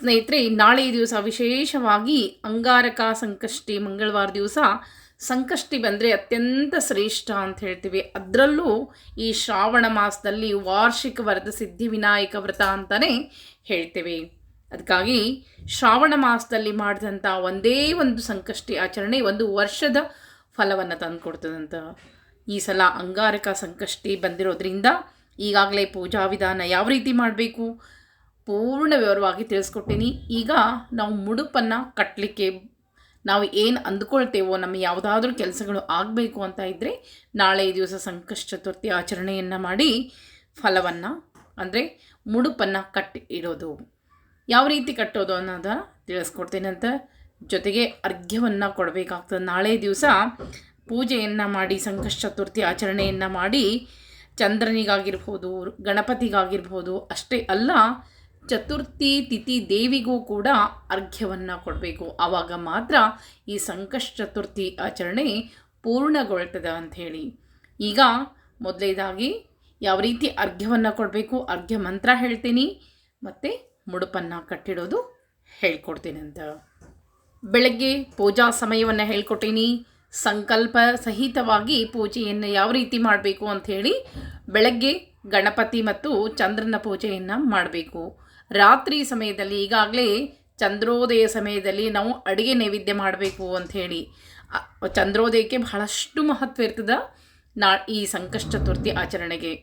ಸ್ನೇಹಿತರೆ, ನಾಳೆ ದಿವಸ ವಿಶೇಷವಾಗಿ ಅಂಗಾರಕ ಸಂಕಷ್ಟಿ ಮಂಗಳವಾರ ದಿವಸ ಸಂಕಷ್ಟಿ ಬಂದರೆ ಅತ್ಯಂತ ಶ್ರೇಷ್ಠ ಅಂತ ಹೇಳ್ತೀವಿ. ಅದರಲ್ಲೂ ಈ ಶ್ರಾವಣ ಮಾಸದಲ್ಲಿ ವಾರ್ಷಿಕ ವ್ರತ, ಸಿದ್ಧಿ ವಿನಾಯಕ ವ್ರತ ಅಂತಲೇ ಹೇಳ್ತೇವೆ. ಅದಕ್ಕಾಗಿ ಶ್ರಾವಣ ಮಾಸದಲ್ಲಿ ಮಾಡಿದಂಥ ಒಂದೇ ಒಂದು ಸಂಕಷ್ಟಿ ಆಚರಣೆ ಒಂದು ವರ್ಷದ ಫಲವನ್ನು ತಂದುಕೊಡ್ತದಂತ. ಈ ಸಲ ಅಂಗಾರಕ ಸಂಕಷ್ಟಿ ಬಂದಿರೋದ್ರಿಂದ ಈಗಾಗಲೇ ಪೂಜಾ ವಿಧಾನ ಯಾವ ರೀತಿ ಮಾಡಬೇಕು? ಪೂರ್ಣ ವಿವರವಾಗಿ ತಿಳಿಸ್ಕೊಟ್ಟೀನಿ ಈಗ ನಾವು ಮುಡುಪನ್ನು ಕಟ್ಟಲಿಕ್ಕೆ ನಾವು ಏನು ಅಂದ್ಕೊಳ್ತೇವೋ, ನಮ್ಮ ಯಾವುದಾದ್ರೂ ಕೆಲಸಗಳು ಆಗಬೇಕು ಅಂತ ಇದ್ದರೆ ನಾಳೆ ದಿವಸ ಸಂಕಷ್ಟ ಚತುರ್ಥಿ ಆಚರಣೆಯನ್ನು ಮಾಡಿ ಫಲವನ್ನು, ಅಂದರೆ ಮುಡುಪನ್ನು ಕಟ್ಟಿ ಇಡೋದು. ಯಾವ ರೀತಿ ಕಟ್ಟೋದು ಅನ್ನೋದನ್ನು ತಿಳಿಸ್ಕೊಡ್ತೇನೆ ಅಂತ ಜೊತೆಗೆ ಅರ್ಘ್ಯವನ್ನು ಕೊಡಬೇಕಾಗ್ತದೆ. ನಾಳೆ ದಿವಸ ಪೂಜೆಯನ್ನು ಮಾಡಿ, ಸಂಕಷ್ಟ ಚತುರ್ಥಿ ಆಚರಣೆಯನ್ನು ಮಾಡಿ, ಚಂದ್ರನಿಗಾಗಿರ್ಬೋದು, ಗಣಪತಿಗಾಗಿರ್ಬೋದು, ಅಷ್ಟೇ ಅಲ್ಲ ಚತುರ್ಥಿ ತಿಥಿ ದೇವಿಗೂ ಕೂಡ ಅರ್ಘ್ಯವನ್ನು ಕೊಡಬೇಕು. ಆವಾಗ ಮಾತ್ರ ಈ ಸಂಕಷ್ಟ ಚತುರ್ಥಿ ಆಚರಣೆ ಪೂರ್ಣಗೊಳ್ತದೆ ಅಂಥೇಳಿ. ಈಗ ಮೊದಲೇದಾಗಿ ಯಾವ ರೀತಿ ಅರ್ಘ್ಯವನ್ನು ಕೊಡಬೇಕು? ಅರ್ಘ್ಯ ಮಂತ್ರ ಹೇಳ್ತೀನಿ, ಮತ್ತು ಮುಡುಪನ್ನು ಕಟ್ಟಿಡೋದು ಹೇಳ್ಕೊಡ್ತೀನಿ ಅಂತ. ಬೆಳಗ್ಗೆ ಪೂಜಾ ಸಮಯವನ್ನು ಹೇಳ್ಕೊಟ್ಟೀನಿ. ಸಂಕಲ್ಪ ಸಹಿತವಾಗಿ ಪೂಜೆಯನ್ನು ಯಾವ ರೀತಿ ಮಾಡಬೇಕು ಅಂಥೇಳಿ ಬೆಳಗ್ಗೆ ಗಣಪತಿ ಮತ್ತು ಚಂದ್ರನ ಪೂಜೆಯನ್ನು ಮಾಡಬೇಕು. ರಾತ್ರಿ ಸಮಯದಲ್ಲಿ ಈಗಾಗಲೇ ಚಂದ್ರೋದಯ ಸಮಯದಲ್ಲಿ ನಾವು ಅಡುಗೆ ನೈವೇದ್ಯ ಮಾಡಬೇಕು ಅಂಥೇಳಿ ಚಂದ್ರೋದಯಕ್ಕೆ ಬಹಳಷ್ಟು ಮಹತ್ವ ಇರ್ತದೆ. ನಾ, ಈ ಸಂಕಷ್ಟ ತುರ್ತಿ ಆಚರಣೆಗೆ.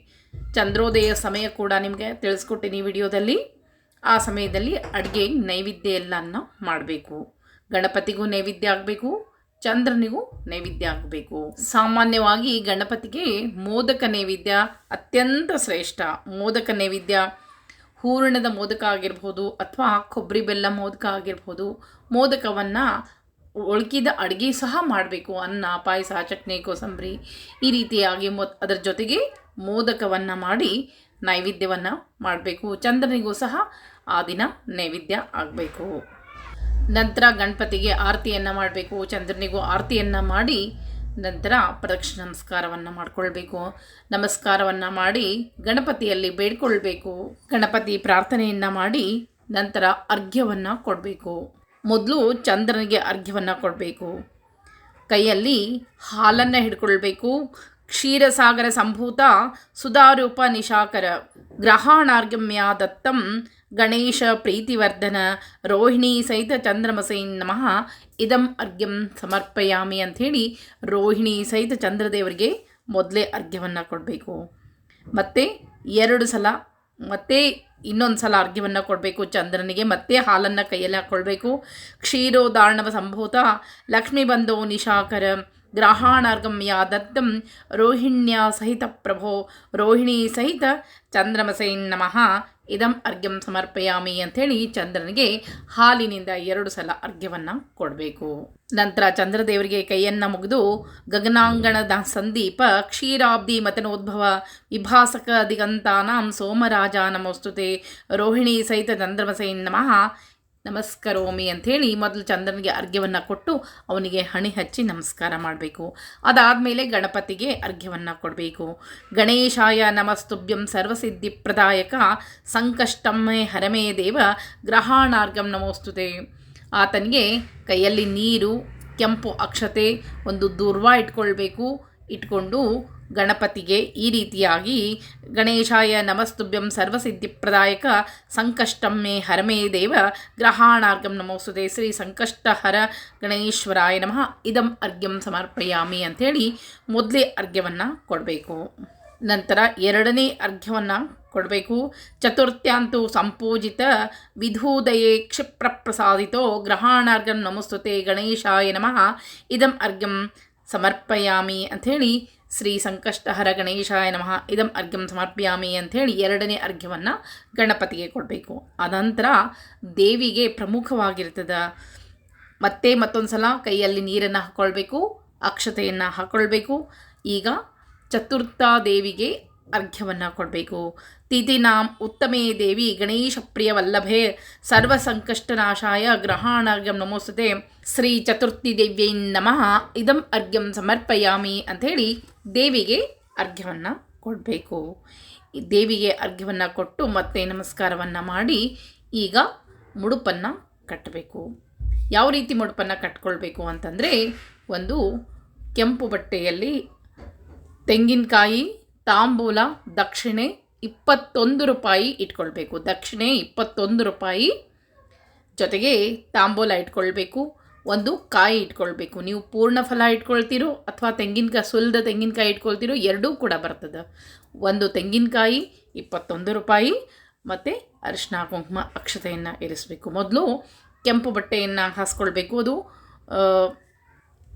ಚಂದ್ರೋದಯ ಸಮಯ ಕೂಡ ನಿಮಗೆ ತಿಳಿಸ್ಕೊಟ್ಟಿನಿ ವಿಡಿಯೋದಲ್ಲಿ. ಆ ಸಮಯದಲ್ಲಿ ಅಡುಗೆ ನೈವೇದ್ಯ ಎಲ್ಲನ ಮಾಡಬೇಕು. ಗಣಪತಿಗೂ ನೈವೇದ್ಯ ಆಗಬೇಕು. ಚಂದ್ರನಿಗೂ ನೈವೇದ್ಯ ಆಗಬೇಕು. ಸಾಮಾನ್ಯವಾಗಿ ಗಣಪತಿಗೆ ಮೋದಕ ನೈವೇದ್ಯ ಅತ್ಯಂತ ಶ್ರೇಷ್ಠ. ಮೋದಕ ನೈವೇದ್ಯ ಹೂರಣದ ಮೋದಕ ಆಗಿರ್ಬೋದು ಅಥವಾ ಕೊಬ್ಬರಿ ಬೆಲ್ಲ ಮೋದಕ ಆಗಿರ್ಬೋದು, ಮೋದಕವನ್ನು ಒಳಗಿದ ಅಡುಗೆ ಸಹ ಮಾಡಬೇಕು. ಅನ್ನ, ಪಾಯಸ, ಚಟ್ನಿ, ಕೋಸಂಬರಿ ಈ ರೀತಿಯಾಗಿ ಮೊ ಅದರ ಜೊತೆಗೆ ಮೋದಕವನ್ನು ಮಾಡಿ ನೈವೇದ್ಯವನ್ನು ಮಾಡಬೇಕು. ಚಂದ್ರನಿಗೂ ಸಹ ಆ ದಿನ ನೈವೇದ್ಯ ಆಗಬೇಕು. ನಂತರ ಗಣಪತಿಗೆ ಆರತಿಯನ್ನು ಮಾಡಬೇಕು. ಚಂದ್ರನಿಗೂ ಆರತಿಯನ್ನು ಮಾಡಿ ನಂತರ ಪ್ರದಕ್ಷಿಣ ನಮಸ್ಕಾರವನ್ನು ಮಾಡಿಕೊಳ್ಬೇಕು. ನಮಸ್ಕಾರವನ್ನು ಮಾಡಿ ಗಣಪತಿಯಲ್ಲಿ ಬೇಡ್ಕೊಳ್ಬೇಕು. ಗಣಪತಿ ಪ್ರಾರ್ಥನೆಯನ್ನು ಮಾಡಿ ನಂತರ ಅರ್ಘ್ಯವನ್ನು ಕೊಡಬೇಕು. ಮೊದಲು ಚಂದ್ರನಿಗೆ ಅರ್ಘ್ಯವನ್ನು ಕೊಡಬೇಕು. ಕೈಯಲ್ಲಿ ಹಾಲನ್ನು ಹಿಡ್ಕೊಳ್ಬೇಕು. ಕ್ಷೀರಸಾಗರ ಸಂಭೂತ ಸುಧಾರೂಪ ನಿಶಾಕರ ಗ್ರಹಾಣಾರ್ಗಮ್ಯ ದತ್ತಂ ಗಣೇಶ ಪ್ರೀತಿವರ್ಧನ, ರೋಹಿಣಿ ಸಹಿತ ಚಂದ್ರಮಸೈ ನಮಃ. ಇದಂ ಅರ್ಘ್ಯಂ ಸಮರ್ಪಯಾಮಿ ಅಂಥೇಳಿ ರೋಹಿಣಿ ಸಹಿತ ಚಂದ್ರದೇವರಿಗೆ ಮೊದಲೇ ಅರ್ಘ್ಯವನ್ನು ಕೊಡಬೇಕು. ಮತ್ತೆ ಎರಡು ಸಲ, ಮತ್ತೆ ಇನ್ನೊಂದು ಸಲ ಅರ್ಘ್ಯವನ್ನು ಕೊಡಬೇಕು ಚಂದ್ರನಿಗೆ, ಮತ್ತೆ ಹಾಲನ್ನು ಕೈಯಲ್ಲಿ ಹಾಕ್ಕೊಳ್ಬೇಕು ಕ್ಷೀರೋದಾರ್ಣವ ಸಂಭೂತ, ಲಕ್ಷ್ಮೀ ಬಂಧೋ ನಿಶಾಕರ ಗ್ರಹಾಣಾರ್ಗಮ್ಯ ದತ್ತಂ ರೋಹಿಣ್ಯ ಸಹಿತ ಪ್ರಭೋ, ರೋಹಿಣಿ ಸಹಿತ ಚಂದ್ರಮಸೈ ನಮಃ. ಇದಂ ಅರ್ಘ್ಯಂ ಸಮರ್ಪಯಾಮಿ ಅಂಥೇಳಿ ಚಂದ್ರನಿಗೆ ಹಾಲಿನಿಂದ ಎರಡು ಸಲ ಅರ್ಘ್ಯವನ್ನು ಕೊಡಬೇಕು. ನಂತರ ಚಂದ್ರದೇವರಿಗೆ ಕೈಯನ್ನು ಮುಗಿದು ಗಗನಾಂಗಣದ ಸಂದೀಪ ಕ್ಷೀರಾಬ್ಧಿ ಮತನೋದ್ಭವ ವಿಭಾಸಕ ದಿಗಂತಾನಾಂ ಸೋಮರಾಜ ನಮೋಸ್ತುತೆ ರೋಹಿಣಿ ಸಹಿತ ಚಂದ್ರಮಸೈ ನಮಃ ನಮಸ್ಕರೋಮಿ ಅಂಥೇಳಿ ಮೊದಲು ಚಂದ್ರನಿಗೆ ಅರ್ಘ್ಯವನ್ನು ಕೊಟ್ಟು ಅವನಿಗೆ ಹಣಿ ಹಚ್ಚಿ ನಮಸ್ಕಾರ ಮಾಡಬೇಕು. ಅದಾದಮೇಲೆ ಗಣಪತಿಗೆ ಅರ್ಘ್ಯವನ್ನು ಕೊಡಬೇಕು. ಗಣೇಶಾಯ ನಮಸ್ತುಭ್ಯಂ ಸರ್ವಸಿದ್ಧಿ ಪ್ರದಾಯಕ ಸಂಕಷ್ಟಮ್ಮೆ ಹರಮೇ ದೇವ ಗ್ರಹಾಣಾರ್ಗಂ ನಮೋಸ್ತುತೆ. ಆತನಿಗೆ ಕೈಯಲ್ಲಿ ನೀರು, ಕೆಂಪು ಅಕ್ಷತೆ, ಒಂದು ದೂರ್ವ ಇಟ್ಕೊಳ್ಬೇಕು. ಇಟ್ಕೊಂಡು ಗಣಪತಿಗೆ ಈ ರೀತಿಯಾಗಿ ಗಣೇಶಾಯ ನಮಸ್ತುಭ್ಯಂ ಸರ್ವಸಿದ್ಧಿಪ್ರದಾಯಕ ಸಂಕಷ್ಟಮ್ಮೆ ಹರಮೇ ದೇವ ಗ್ರಹಾಣಾರ್ಗಂ ನಮೋಸ್ತುತೆ ಶ್ರೀ ಸಂಕಷ್ಟಹರ ಗಣೇಶ್ವರಾಯ ನಮಃ. ಇದಂ ಅರ್ಘ್ಯಂ ಸಮರ್ಪಯಾಮಿ ಅಂಥೇಳಿ ಮೊದಲೇ ಅರ್ಘ್ಯವನ್ನು ಕೊಡಬೇಕು. ನಂತರ ಎರಡನೇ ಅರ್ಘ್ಯವನ್ನು ಕೊಡಬೇಕು. ಚತುರ್ಥ್ಯಾಂತು ಸಂಪೂಜಿತ ವಿಧೂದಯೇ ಕ್ಷಿಪ್ರಪ್ರಸಾದಿತೋ ಗ್ರಹಾಣಾರ್ಘಂ ನಮಸ್ತುತೆ ಗಣೇಶಾಯ ನಮಃ. ಇದಂ ಅರ್ಘ್ಯಂ ಸಮರ್ಪಯಾಮಿ ಅಂಥೇಳಿ ಶ್ರೀ ಸಂಕಷ್ಟಹರ ಗಣೇಶಾಯ ನಮಃ. ಇದಂ ಅರ್ಘ್ಯಂ ಸಮರ್ಪ್ಯಾಮಿ ಅಂಥೇಳಿ ಎರಡನೇ ಅರ್ಘ್ಯವನ್ನು ಗಣಪತಿಗೆ ಕೊಡಬೇಕು. ಅನಂತರ ದೇವಿಗೆ ಪ್ರಮುಖವಾಗಿರ್ತದೆ. ಮತ್ತೆ ಮತ್ತೊಂದು ಸಲ ಕೈಯಲ್ಲಿ ನೀರನ್ನು ಹಾಕ್ಕೊಳ್ಬೇಕು ಅಕ್ಷತೆಯನ್ನು ಹಾಕ್ಕೊಳ್ಬೇಕು ಈಗ ಚತುರ್ಥ ದೇವಿಗೆ ಅರ್ಘ್ಯವನ್ನು ಕೊಡಬೇಕು. ತಿಥಿನಾಂ ಉತ್ತಮೇ ದೇವಿ ಗಣೇಶ ಪ್ರಿಯ ವಲ್ಲಭೆ ಸರ್ವ ಸಂಕಷ್ಟನಾಶಾಯ ಗ್ರಹಾಣಾರ್ಘ್ಯಂ ನಮೋಸ್ತುತೆ ಶ್ರೀ ಚತುರ್ಥಿ ದೇವ್ಯೈ ನಮಃ ಇದಂ ಅರ್ಘ್ಯಂ ಸಮರ್ಪಯಾಮಿ ಅಂಥೇಳಿ ದೇವಿಗೆ ಅರ್ಘ್ಯವನ್ನು ಕೊಡಬೇಕು ದೇವಿಗೆ ಅರ್ಘ್ಯವನ್ನು ಕೊಟ್ಟು ಮತ್ತೆ ನಮಸ್ಕಾರವನ್ನು ಮಾಡಿ ಈಗ ಮುಡುಪನ್ನು ಕಟ್ಟಬೇಕು। ಯಾವ ರೀತಿ ಮುಡುಪನ್ನು ಕಟ್ಕೊಳ್ಬೇಕು ಅಂತಂದರೆ ಒಂದು ಕೆಂಪು ಬಟ್ಟೆಯಲ್ಲಿ ತೆಂಗಿನಕಾಯಿ, ತಾಂಬೂಲ, ದಕ್ಷಿಣೆ ಇಪ್ಪತ್ತೊಂದು ರೂಪಾಯಿ ಇಟ್ಕೊಳ್ಬೇಕು. ದಕ್ಷಿಣೆ ಇಪ್ಪತ್ತೊಂದು ರೂಪಾಯಿ. ಜೊತೆಗೆ ತಾಂಬೂಲ ಇಟ್ಕೊಳ್ಬೇಕು. ಒಂದು ಕಾಯಿ ಇಟ್ಕೊಳ್ಬೇಕು. ನೀವು ಪೂರ್ಣ ಫಲ ಇಟ್ಕೊಳ್ತೀರೋ ಅಥವಾ ತೆಂಗಿನಕಾಯಿ, ಸುಲಿದ ತೆಂಗಿನಕಾಯಿ ಇಟ್ಕೊಳ್ತೀರೋ ಎರಡೂ ಕೂಡ ಬರ್ತದೆ. ಒಂದು ತೆಂಗಿನಕಾಯಿ ಇಪ್ಪತ್ತೊಂದು ರೂಪಾಯಿ. ಮತ್ತು ಅರಿಶಿನ ಕುಂಕುಮ ಅಕ್ಷತೆಯನ್ನು ಇರಿಸಬೇಕು. ಮೊದಲು ಕೆಂಪು ಬಟ್ಟೆಯನ್ನು ಹಾಸ್ಕೊಳ್ಬೇಕು. ಅದು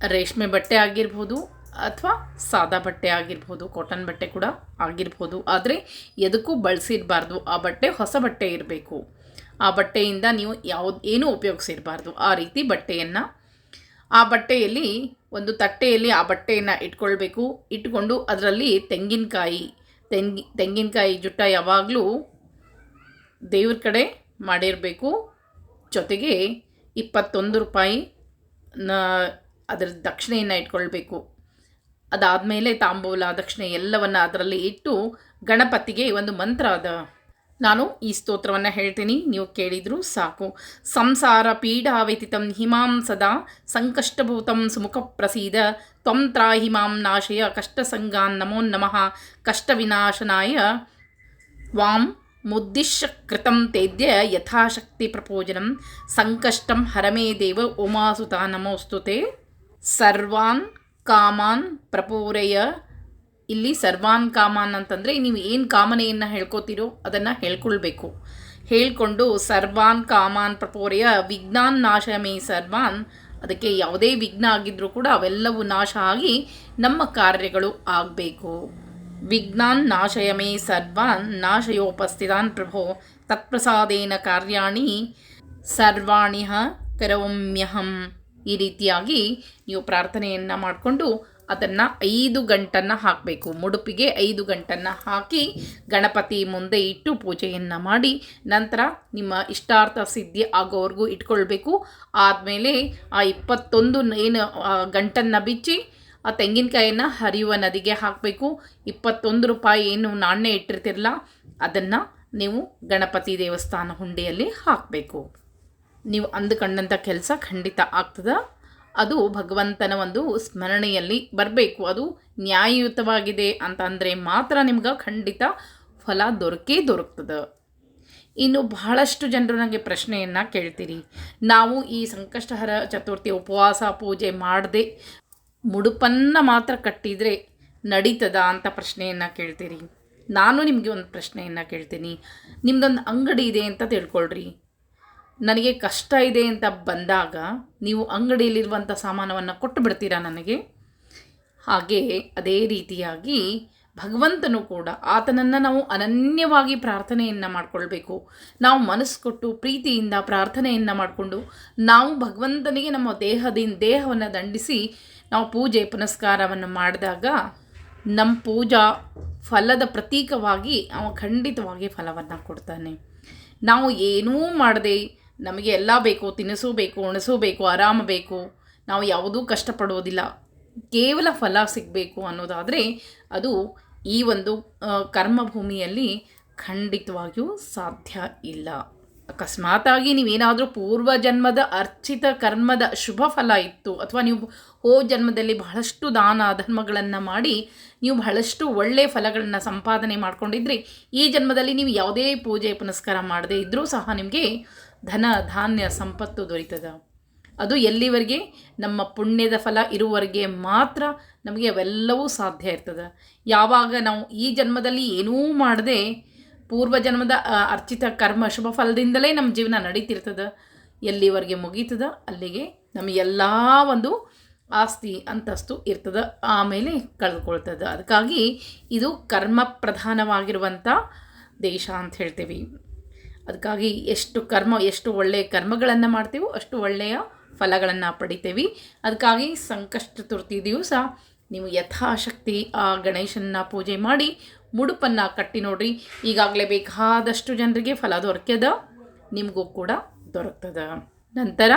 ರೇಷ್ಮೆ ಬಟ್ಟೆ ಆಗಿರ್ಬೋದು ಅಥವಾ ಸಾದಾ ಬಟ್ಟೆ ಆಗಿರ್ಬೋದು ಕಾಟನ್ ಬಟ್ಟೆ ಕೂಡ ಆಗಿರ್ಬೋದು. ಆದರೆ ಎದಕ್ಕೂ ಬಳಸಿರಬಾರ್ದು. ಆ ಬಟ್ಟೆ ಹೊಸ ಬಟ್ಟೆ ಇರಬೇಕು. ಆ ಬಟ್ಟೆಯಿಂದ ನೀವು ಯಾವ್ದು, ಏನೂ ಉಪಯೋಗಿಸಿರಬಾರ್ದು. ಆ ರೀತಿ ಬಟ್ಟೆಯನ್ನು, ಆ ಬಟ್ಟೆಯಲ್ಲಿ, ಒಂದು ತಟ್ಟೆಯಲ್ಲಿ ಆ ಬಟ್ಟೆಯನ್ನು ಇಟ್ಕೊಳ್ಬೇಕು. ಇಟ್ಕೊಂಡು ಅದರಲ್ಲಿ ತೆಂಗಿನಕಾಯಿ, ತೆಂಗಿ, ತೆಂಗಿನಕಾಯಿ ಜುಟ್ಟ ಯಾವಾಗಲೂ ದೇವ್ರ ಕಡೆ ಮಾಡಿರಬೇಕು. ಜೊತೆಗೆ ಇಪ್ಪತ್ತೊಂದು ರೂಪಾಯಿ ನ, ಅದರ ದಕ್ಷಿಣೆಯನ್ನು ಇಟ್ಕೊಳ್ಬೇಕು. ಅದಾದಮೇಲೆ ತಾಂಬೂಲ, ದಕ್ಷಿಣೆ ಎಲ್ಲವನ್ನು ಅದರಲ್ಲಿ ಇಟ್ಟು ಗಣಪತಿಗೆ ಒಂದು ಮಂತ್ರ ಅದ. ನಾನು ಈ ಸ್ತೋತ್ರವನ್ನು ಹೇಳ್ತೀನಿ, ನೀವು ಕೇಳಿದ್ರು ಸಾಕು. ಸಂಸಾರ ಪೀಡಾ ವ್ಯತಿತಂ ಹಿಮಾಂ ಸದಾ ಸಂಕಷ್ಟಭೂತಂ ಸುಮುಖ ಪ್ರಸೀದ ತ್ವಂ ಹಿಮಾಂ ನಾಶಯ ಕಷ್ಟಸಂಗಾನ್ ನಮೋ ನಮಃ ಕಷ್ಟವಿನಾಶನಾಯ. ವಾಂ ಮುದ್ದಿಶ್ಯ ಕೃತಂ ತೇದ್ಯ ಯಥಾಶಕ್ತಿ ಪ್ರಪೋಜನಂ. ಸಂಕಷ್ಟಂ ಹರಮೇ ದೇವ ಉಮಾಸುತ ನಮೋಸ್ತುತೆ. ಸರ್ವಾನ್ ಕಾಮಾನ್ ಪ್ರಪೂರಯ, ಇಲ್ಲಿ ಸರ್ವಾನ್ ಕಾಮಾನ್ ಅಂತಂದರೆ ನೀವು ಏನು ಕಾಮನೆಯನ್ನು ಹೇಳ್ಕೋತೀರೋ ಅದನ್ನು ಹೇಳ್ಕೊಳ್ಬೇಕು. ಹೇಳ್ಕೊಂಡು ಸರ್ವಾನ್ ಕಾಮಾನ್ ಪ್ರಪೋರಯ ವಿಘ್ನಾನ್ ನಾಶ ಮೇ ಸರ್ವಾನ್, ಅದಕ್ಕೆ ಯಾವುದೇ ವಿಘ್ನ ಆಗಿದ್ರೂ ಕೂಡ ಅವೆಲ್ಲವೂ ನಾಶ ಆಗಿ ನಮ್ಮ ಕಾರ್ಯಗಳು ಆಗಬೇಕು. ವಿಘ್ನಾನ್ ನಾಶಯ ಮೇ ಸರ್ವಾನ್, ನಾಶಯೋಪಸ್ಥಿತಾನ್ ಪ್ರಭೋ, ತತ್ಪ್ರಸಾದೇನ ಕಾರ್ಯಾಣಿ ಸರ್ವಾಣಿಹ ಕರವಮ್ಯಹಂ ಈ ರೀತಿಯಾಗಿ ನೀವು ಪ್ರಾರ್ಥನೆಯನ್ನು ಮಾಡಿಕೊಂಡು ಅದನ್ನು ಐದು ಗಂಟನ್ನು ಹಾಕಬೇಕು. ಮುಡುಪಿಗೆ ಐದು ಗಂಟನ್ನು ಹಾಕಿ ಗಣಪತಿ ಮುಂದೆ ಇಟ್ಟು ಪೂಜೆಯನ್ನು ಮಾಡಿ ನಂತರ ನಿಮ್ಮ ಇಷ್ಟಾರ್ಥ ಸಿದ್ಧಿ ಆಗೋವರೆಗೂ ಇಟ್ಕೊಳ್ಬೇಕು. ಆದಮೇಲೆ ಆ ಇಪ್ಪತ್ತೊಂದು ಏನು ಗಂಟನ್ನು ಬಿಚ್ಚಿ ಆ ತೆಂಗಿನಕಾಯಿಯನ್ನು ಹರಿಯುವ ನದಿಗೆ ಹಾಕಬೇಕು. ಇಪ್ಪತ್ತೊಂದು ರೂಪಾಯಿ ಏನು ನಾಣ್ಯ ಇಟ್ಟಿರ್ತಿರಲ್ಲ, ಅದನ್ನು ನೀವು ಗಣಪತಿ ದೇವಸ್ಥಾನ ಹುಂಡಿಯಲ್ಲಿ ಹಾಕಬೇಕು. ನೀವು ಅಂದುಕೊಂಡಂಥ ಕೆಲಸ ಖಂಡಿತ ಆಗ್ತದ. ಅದು ಭಗವಂತನ ಒಂದು ಸ್ಮರಣೆಯಲ್ಲಿ ಬರಬೇಕು. ಅದು ನ್ಯಾಯಯುತವಾಗಿದೆ ಅಂತ ಅಂದರೆ ಮಾತ್ರ ನಿಮ್ಗೆ ಖಂಡಿತ ಫಲ ದೊರಕೇ ದೊರಕ್ತದೆ. ಇನ್ನು ಬಹಳಷ್ಟು ಜನರು ನನಗೆ ಪ್ರಶ್ನೆಯನ್ನು ಕೇಳ್ತೀರಿ. ನಾವು ಈ ಸಂಕಷ್ಟಹರ ಚತುರ್ಥಿ ಉಪವಾಸ ಪೂಜೆ ಮಾಡದೆ ಮುಡುಪನ್ನು ಮಾತ್ರ ಕಟ್ಟಿದರೆ ನಡೀತದ ಅಂತ ಪ್ರಶ್ನೆಯನ್ನು ಕೇಳ್ತೀರಿ. ನಾನು ನಿಮಗೆ ಒಂದು ಪ್ರಶ್ನೆಯನ್ನು ಕೇಳ್ತೀನಿ. ನಿಮ್ದೊಂದು ಅಂಗಡಿ ಇದೆ ಅಂತ ತಿಳ್ಕೊಳ್ರಿ. ನನಗೆ ಕಷ್ಟ ಇದೆ ಅಂತ ಬಂದಾಗ ನೀವು ಅಂಗಡಿಯಲ್ಲಿರುವಂಥ ಸಾಮಾನವನ್ನು ಕೊಟ್ಟು ಬಿಡ್ತೀರಾ ನನಗೆ? ಹಾಗೆ ಅದೇ ರೀತಿಯಾಗಿ ಭಗವಂತನು ಕೂಡ ಆತನನ್ನು ನಾವು ಅನನ್ಯವಾಗಿ ಪ್ರಾರ್ಥನೆಯನ್ನು ಮಾಡಿಕೊಳ್ಬೇಕು. ನಾವು ಮನಸ್ಸು ಕೊಟ್ಟು ಪ್ರೀತಿಯಿಂದ ಪ್ರಾರ್ಥನೆಯನ್ನು ಮಾಡಿಕೊಂಡು ನಾವು ಭಗವಂತನಿಗೆ ನಮ್ಮ ದೇಹದಿಂದ ದೇಹವನ್ನು ದಂಡಿಸಿ ನಾವು ಪೂಜೆ ಪುನಸ್ಕಾರವನ್ನು ಮಾಡಿದಾಗ ನಮ್ಮ ಪೂಜಾ ಫಲದ ಪ್ರತೀಕವಾಗಿ ಅವ ಖಂಡಿತವಾಗಿ ಫಲವನ್ನು ಕೊಡ್ತಾನೆ. ನಾವು ಏನೂ ಮಾಡದೆ ನಮಗೆ ಎಲ್ಲ ಬೇಕು, ತಿನಿಸು ಬೇಕು, ಉಣಿಸು ಬೇಕು, ಆರಾಮ ಬೇಕು. ನಾವು ಯಾವುದೂ ಕಷ್ಟಪಡುವುದಿಲ್ಲ ಕೇವಲ ಫಲ ಸಿಗಬೇಕು ಅನ್ನೋದಾದರೆ ಅದು ಈ ಒಂದು ಕರ್ಮಭೂಮಿಯಲ್ಲಿ ಖಂಡಿತವಾಗಿಯೂ ಸಾಧ್ಯ ಇಲ್ಲ. ಅಕಸ್ಮಾತಾಗಿ ನೀವೇನಾದರೂ ಪೂರ್ವ ಜನ್ಮದ ಅರ್ಚಿತ ಕರ್ಮದ ಶುಭ ಫಲ ಇತ್ತು, ಅಥವಾ ನೀವು ಹೋ ಜನ್ಮದಲ್ಲಿ ಬಹಳಷ್ಟು ದಾನ ಧರ್ಮಗಳನ್ನು ಮಾಡಿ, ನೀವು ಬಹಳಷ್ಟು ಒಳ್ಳೆಯ ಫಲಗಳನ್ನು ಸಂಪಾದನೆ ಮಾಡಿಕೊಂಡಿದ್ರೆ, ಈ ಜನ್ಮದಲ್ಲಿ ನೀವು ಯಾವುದೇ ಪೂಜೆ ಪುನಸ್ಕಾರ ಮಾಡದೇ ಇದ್ದರೂ ಸಹ ನಿಮಗೆ ಧನ ಧಾನ್ಯ ಸಂಪತ್ತು ದೊರೀತದ. ಅದು ಎಲ್ಲಿವರೆಗೆ? ನಮ್ಮ ಪುಣ್ಯದ ಫಲ ಇರುವವರೆಗೆ ಮಾತ್ರ ನಮಗೆ ಅವೆಲ್ಲವೂ ಸಾಧ್ಯ ಇರ್ತದೆ. ಯಾವಾಗ ನಾವು ಈ ಜನ್ಮದಲ್ಲಿ ಏನೂ ಮಾಡದೆ ಪೂರ್ವ ಜನ್ಮದ ಅರ್ಚಿತ ಕರ್ಮ ಶುಭ ಫಲದಿಂದಲೇ ನಮ್ಮ ಜೀವನ ನಡೀತಿರ್ತದೆ. ಎಲ್ಲಿವರೆಗೆ ಮುಗೀತದ, ಅಲ್ಲಿಗೆ ನಮ್ಮ ಎಲ್ಲ ಒಂದು ಆಸ್ತಿ, ಅಂತಸ್ತು ಇರ್ತದೆ. ಆಮೇಲೆ ಕಳೆದುಕೊಳ್ತದೆ. ಅದಕ್ಕಾಗಿ ಇದು ಕರ್ಮ ಪ್ರಧಾನವಾಗಿರುವಂಥ ದೇಶ ಅಂತ ಹೇಳ್ತೀವಿ. ಅದಕ್ಕಾಗಿ ಎಷ್ಟು ಕರ್ಮ, ಎಷ್ಟು ಒಳ್ಳೆಯ ಕರ್ಮಗಳನ್ನು ಮಾಡ್ತೀವೋ ಅಷ್ಟು ಒಳ್ಳೆಯ ಫಲಗಳನ್ನು ಪಡಿತೇವೆ. ಅದಕ್ಕಾಗಿ ಸಂಕಷ್ಟ ತುರ್ತಿ ದಿವಸ ನೀವು ಯಥಾಶಕ್ತಿ ಆ ಗಣೇಶನ ಪೂಜೆ ಮಾಡಿ ಮುಡುಪನ್ನು ಕಟ್ಟಿ ನೋಡ್ರಿ. ಈಗಾಗಲೇ ಬೇಕಾದಷ್ಟು ಜನರಿಗೆ ಫಲ ದೊರಕ್ಯದ, ನಿಮಗೂ ಕೂಡ ದೊರಕ್ತದ. ನಂತರ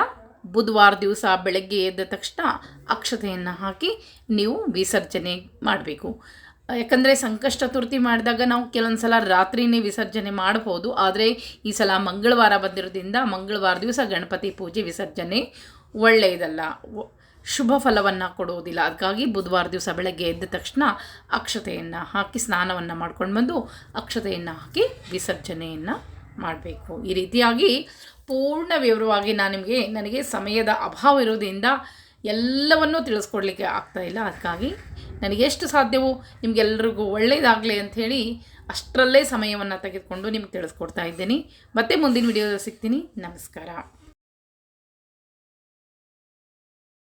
ಬುಧವಾರ ದಿವಸ ಬೆಳಗ್ಗೆ ಎದ್ದ ತಕ್ಷಣ ಅಕ್ಷತೆಯನ್ನು ಹಾಕಿ ನೀವು ವಿಸರ್ಜನೆ ಮಾಡಬೇಕು. ಯಾಕಂದರೆ ಸಂಕಷ್ಟ ಚತುರ್ಥಿ ಮಾಡಿದಾಗ ನಾವು ಕೆಲವೊಂದು ಸಲ ರಾತ್ರಿನೇ ವಿಸರ್ಜನೆ ಮಾಡ್ಬೋದು. ಆದರೆ ಈ ಸಲ ಮಂಗಳವಾರ ಬಂದಿರೋದ್ರಿಂದ ಮಂಗಳವಾರ ದಿವಸ ಗಣಪತಿ ಪೂಜೆ, ವಿಸರ್ಜನೆ ಒಳ್ಳೆಯದಲ್ಲ. ಶುಭ ಫಲವನ್ನು ಕೊಡುವುದಿಲ್ಲ. ಅದಕ್ಕಾಗಿ ಬುಧವಾರ ದಿವಸ ಬೆಳಗ್ಗೆ ಎದ್ದ ತಕ್ಷಣ ಅಕ್ಷತೆಯನ್ನು ಹಾಕಿ ಸ್ನಾನವನ್ನು ಮಾಡ್ಕೊಂಡು ಬಂದು ಅಕ್ಷತೆಯನ್ನು ಹಾಕಿ ವಿಸರ್ಜನೆಯನ್ನು ಮಾಡಬೇಕು. ಈ ರೀತಿಯಾಗಿ ಪೂರ್ಣ ವಿವರವಾಗಿ ನಾನು ನಿಮಗೆ, ನನಗೆ ಸಮಯದ ಅಭಾವ ಇರೋದ್ರಿಂದ ಎಲ್ಲವನ್ನೂ ತಿಳಿಸ್ಕೊಡ್ಲಿಕ್ಕೆ ಆಗ್ತಾಯಿಲ್ಲ ಅದಕ್ಕಾಗಿ ನನಗೆ ಎಷ್ಟು ಸಾಧ್ಯವೋ ನಿಮಗೆಲ್ಲರಿಗೂ ಒಳ್ಳೆಯದಾಗಲಿ ಅಂಥೇಳಿ ಅಷ್ಟರಲ್ಲೇ ಸಮಯವನ್ನು ತೆಗೆದುಕೊಂಡು ನಿಮ್ಗೆ ತಿಳಿಸ್ಕೊಡ್ತಾ ಇದ್ದೀನಿ. ಮತ್ತೆ ಮುಂದಿನ ವಿಡಿಯೋದಲ್ಲಿ ಸಿಗ್ತೀನಿ. ನಮಸ್ಕಾರ.